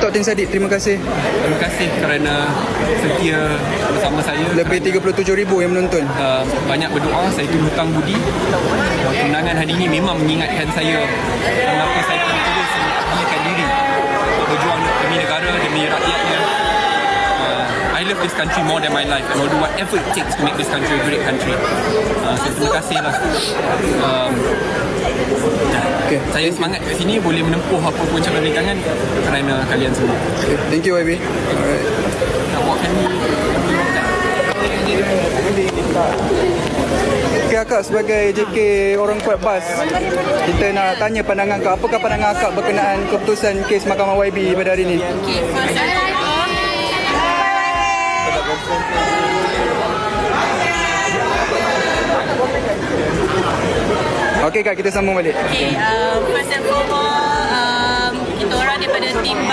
Tok Tin Sadiq, terima kasih. Terima kasih kerana setia bersama saya. Lebih 37 ribu yang menonton. Uh, banyak berdoa, saya itu hutang budi. Uh, Kemenangan hari ini memang mengingatkan saya mengapa saya terus mengingatkan diri untuk berjuang demi negara, demi rakyatnya. Uh, I love this country more than my life and I'll do whatever it takes to make this country a great country. Uh, so terima kasih lah. Okay. saya semangat kat sini boleh menempuh apa pun cabaran rintangan kerana kalian semua. okay. Thank you YB. Alright. Nak buat family, makan. Okay akak sebagai JK orang kuat bas Kita nak tanya pandangan akak Apakah pandangan akak berkenaan keputusan kes Mahkamah YB pada hari ini? Okay, first Okay kak kita sambung balik. Okay, uh, first and foremost, um, kita orang daripada tim bas